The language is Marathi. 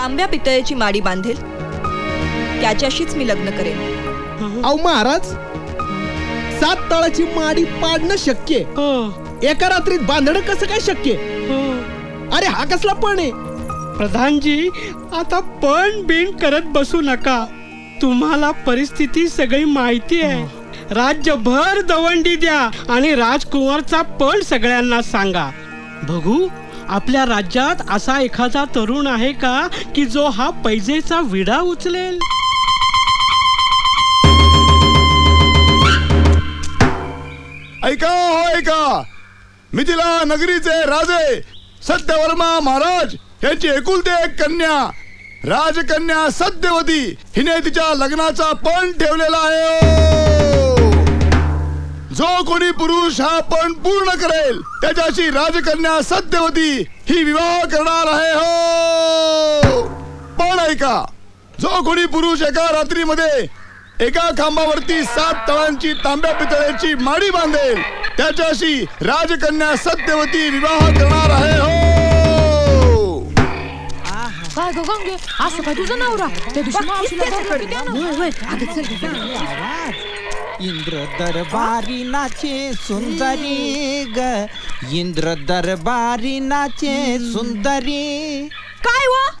तांब्या पितळेची माडी बांधेल. त्याच्याशीच मी लग्न करेन. अहो महाराज सात तळाची माडी पाडणं शक्य आहे. हो. एका रात्रीत बांधणं कसं काय शक्य आहे? हो. अरे हा कसला पण आहे? प्रधानजी आता पण बिन करत बसू नका. तुम्हाला परिस्थिती सगळी माहिती आहे. राज्यभर दवंडी द्या आणि राजकुमारचा पण सगळ्यांना सांगा. बघू आपल्या राज्यात असा एखादा तरुण आहे का की जो हा पैजेचा विडा उचलेल? ऐका हो ऐका. मिथिला नगरीचे राजे सत्यवर्मा महाराज यांची एकुलते एक कन्या राजकन्या सत्यवती हिने तिच्या लग्नाचा पण ठेवलेला आहे. जो कोणी पुरुष हा पण पूर्ण करेल त्याच्याशी राजकन्या सत्यवती ही विवाह करणार आहे हो पण ऐका जो कोणी पुरुष एका रात्रीमध्ये एका खांबावरती सात तळांची तांब्या पितळेची माडी बांधेल त्याच्याशी राजकन्या सत्यवती विवाह करणार आहे हो काय ग गंगे असं काय तुझं नवरा त्या दिवशी मावशीला धरलं की त्यानं. होय, होय. अगं चल गं. इंद्र दरबारी नाचे सुंदरी ग. इंद्र दरबारी नाचे सुंदरी. काय व?